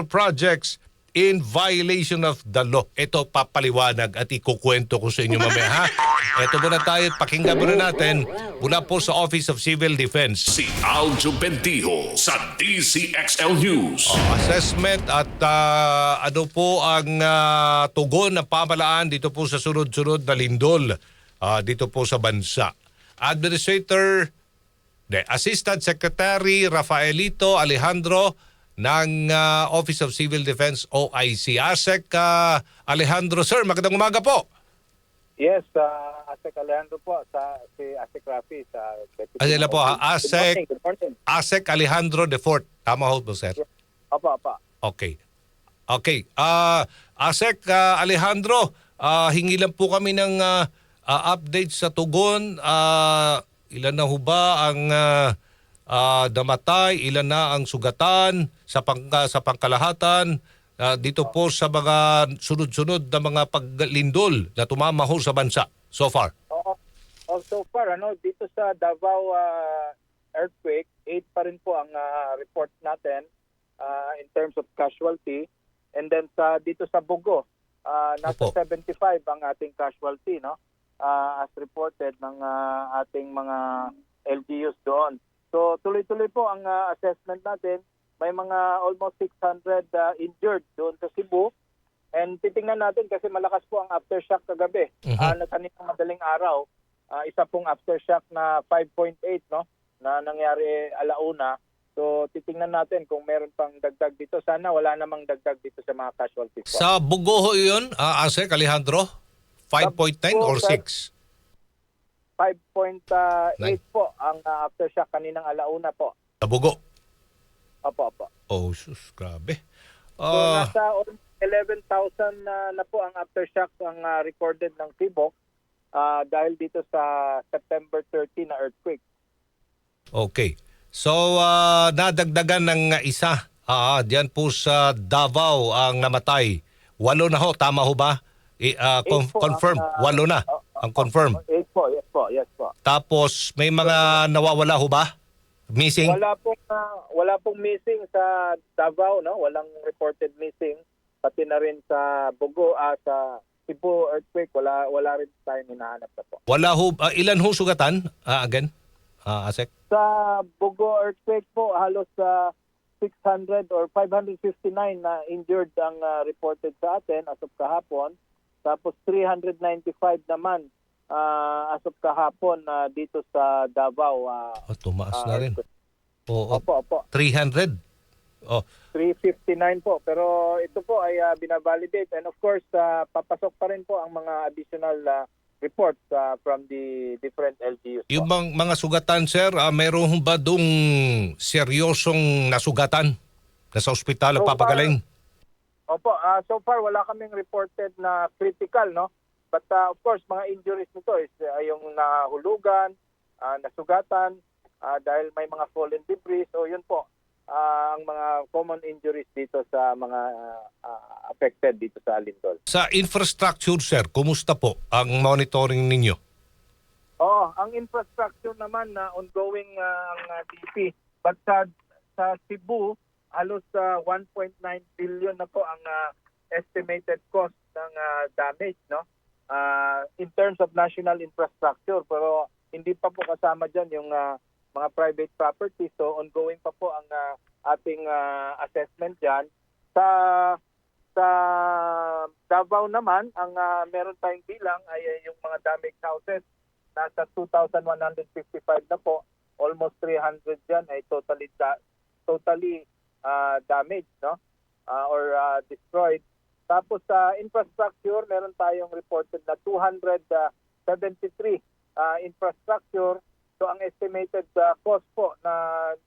projects in violation of the law. Ito papaliwanag at ikukwento ko sa inyo mamaya ha. Ito muna tayo, pakinggan muna natin mula po sa Office of Civil Defense. Si Aljo Bendijo sa DCXL News. Assessment at ah, ano po ang ah, tugon ng pamalaan dito po sa sunod-sunod na lindol ah, dito po sa bansa. Administrator, de, Assistant Secretary Rafaelito Alejandro ng ah, Office of Civil Defense OIC. ASEC ah, Alejandro, sir, magandang umaga po. Yes, uh, Asek Alejandro po, sa, si Asek Rafi sa Deputy Ayala po, ha? Good morning, Good morning. ASEC Alejandro de Fort. Tama ho po, sir? Opo, opo. Okay. Okay. Ah, Asek ah, Alejandro, ah, hingi lang po kami ng ah, ah, update sa tugon. Ah, ilan na ho ba ang ah, ah, namatay, ilan na ang sugatan sa pang sa pangkalahatan ah, dito po sa mga sunod-sunod na mga paglindol na tumama ho sa bansa so far. Oo. Oh, so far, ano, dito sa Davao uh, earthquake, 8 pa rin po ang uh, report natin uh, in terms of casualty. And then sa dito sa Bugo, uh, nasa Opo. 75 ang ating casualty, no? Uh, as reported ng uh, ating mga LGUs doon. So tuloy-tuloy po ang uh, assessment natin. May mga almost 600 uh, injured doon sa Cebu. And titingnan natin kasi malakas po ang aftershock kagabi. Mhm. Ah, na kaninang madaling araw, ah, isa pong aftershock na 5.8 no na nangyari alauna. So titingnan natin kung meron pang dagdag dito. Sana wala namang dagdag dito sa mga casualties. Sa Bugo ho yun, ah, Asek Alejandro? 5.9 or Bugo, sir. 6? 5.8 Nine. po ang ah, aftershock kaninang alauna po. Sa Bugo. Opo, opo. Oh, sus, grabe. So Ah, nasa almost 11,000 na, na po ang aftershock ang ah, recorded ng Tibok ah, dahil dito sa September 30 na earthquake. okay. So, ah, nadagdagan ng isa. Ah, diyan po sa Davao ang namatay. Walo na ho, tama ho ba? I, ah, con- Eight po confirm, ah, walo na. oh, Ang confirm. 8 po, yes po, yes po. Tapos, may mga nawawala ho ba? Missing? Wala pong ah, wala pong missing sa Davao, no? Walang reported missing. Pati na rin sa Bugo, ah, sa Cebu earthquake, wala wala rin tayong hinahanap na po. Wala ho, ah, ilan ho sugatan? Ah, again? Ah, Asek? Sa Bugo earthquake po, halos sa 600 or 559 na injured ang ah, reported sa atin as of kahapon. Tapos 395 naman ah, as of kahapon na dito sa Davao. ah, Oh, tumaas ah, na rin. Oo, Opo, opo. 300. Oh, 359 po. Pero ito po ay ah, binavalidate. And of course, ah, papasok pa rin po ang mga additional ah, reports ah, from the different LGUs. yung bang, mga sugatan, sir, meron ho ba dong seryosong nasugatan na sa ospital So nagpapagaling? Opo, ah, so far wala kaming reported na critical, no? But ah, of course, mga injuries nito is ah, yung nahulugan, ah, nasugatan, ah, dahil may mga fallen debris. So yun po, ah, ang mga common injuries dito sa mga ah, affected dito sa Alindol. Sa infrastructure, sir, kumusta po ang monitoring ninyo? Oo, ang infrastructure naman na ongoing ah, ang ah, DP. But sa, sa Cebu, halos sa 1.9 billion na po ang ah, estimated cost ng ah, damage, no? Ah, in terms of national infrastructure, pero hindi pa po kasama diyan yung ah, mga private property. So ongoing pa po ang ah, ating ah, assessment diyan. Sa sa Davao naman, ang ah, meron tayong bilang ay ay yung mga damaged houses nasa 2,155 na po. Almost 300 dyan ay totally totally ah, damaged, no? Ah, or ah, destroyed. Tapos sa infrastructure, meron tayong reported na 273 ah, infrastructure. So ang estimated ah, cost po na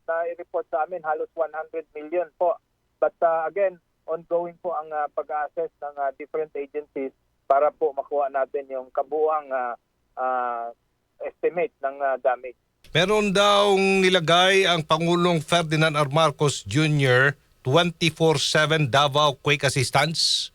na-report sa amin halos 100 million po. But ah, again, ongoing po ang ah, pag-assess ng ah, different agencies para po makuha natin yung kabuang ah, ah, estimate ng ah, damage. Meron daw nilagay ang Pangulong Ferdinand R. Marcos Jr. 24-7 Davao Quake Assistance.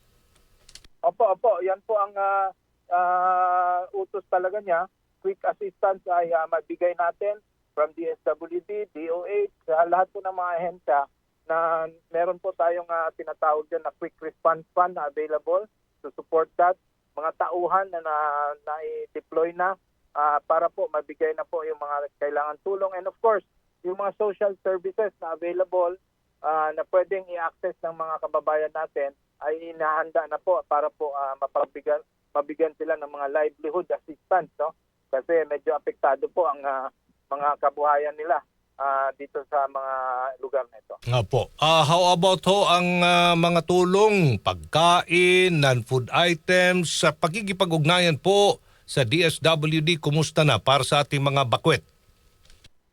Opo, opo. Yan po ang ah, ah, utos talaga niya. Quick assistance ay ah, mabigay natin from DSWD, DOH, sa lahat po ng mga ahensya na meron po tayong ah, tinatawag dyan na quick response fund na available to support that. Mga tauhan na na- na-deploy na ah, para po mabigay na po yung mga kailangan tulong. And of course, yung mga social services na available ah, na pwedeng i-access ng mga kababayan natin ay inahanda na po para po ah, mapabigyan, mabigyan sila ng mga livelihood assistance. No? Kasi medyo apektado po ang ah, mga kabuhayan nila ah, dito sa mga lugar na ito. Nga po. Ah, how about ho ang ah, mga tulong, pagkain, non-food items, sa pagkikipag-ugnayan po sa DSWD, kumusta na para sa ating mga bakwet?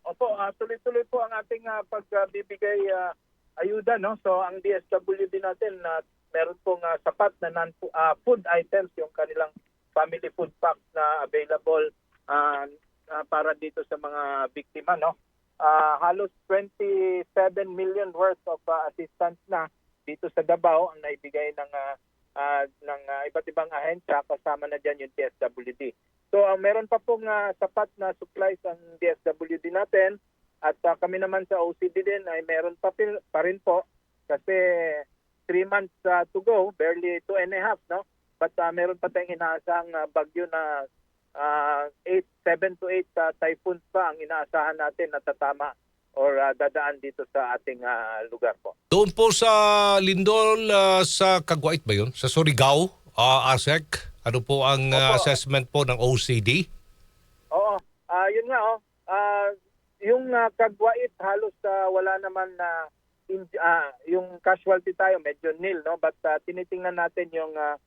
Opo, ah, tuloy-tuloy po ang ating ah, pagbibigay ah, ayuda. No? So ang DSWD natin, na meron pong ah, sapat na non food items, yung kanilang family food packs na available ah, ah, para dito sa mga biktima. No? Ah, halos 27 million worth of ah, assistance na dito sa Davao ang naibigay ng ah, ah, ng ah, iba't ibang ahensya kasama na diyan yung DSWD. So ah, meron pa pong ah, sapat na supplies ang DSWD natin at ah, kami naman sa OCD din ay meron pa, pa rin po kasi three months ah, to go, barely two and a half, no? But ah, meron pa tayong inaasang ah, bagyo na uh, 8, 7 to 8 typhoons pa ang inaasahan natin na tatama or ah, dadaan dito sa ating ah, lugar po. Doon po sa Lindol, ah, sa Kagwait ba yun? Sa Surigao, ah, ASEC, ano po ang Opo. assessment po ng OCD? Oo, ah yun nga oh. Ah, yung ah, kagwait halos ah, wala naman na in- ah, yung casualty tayo medyo nil no but ah, tinitingnan natin yung ah,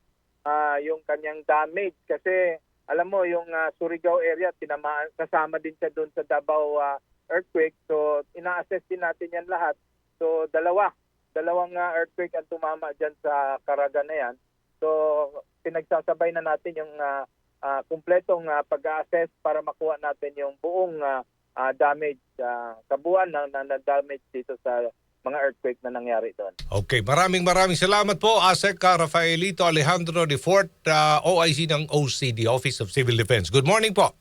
ah, yung kanyang damage kasi alam mo yung ah, Surigao area tinamaan kasama din siya doon sa Davao ah, earthquake so ina-assess din natin yan lahat so dalawa dalawang ah, earthquake ang tumama diyan sa Caraga na yan so pinagsasabay na natin yung ah, ah, kumpletong ah, pag-assess para makuha natin yung buong ah, ah, damage uh, kabuuan na, na, na damage dito sa mga earthquake na nangyari doon. Okay, maraming maraming salamat po, ASEC Rafaelito Alejandro de Fort, ah, OIC ng OCD, Office of Civil Defense. Good morning po.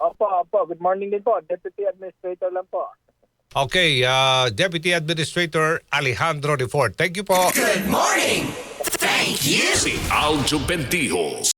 Opo, opo. Good morning din po. Deputy Administrator lang po. Okay, ah, Deputy Administrator Alejandro de Fort. Thank you po. Si Aljo Bendijo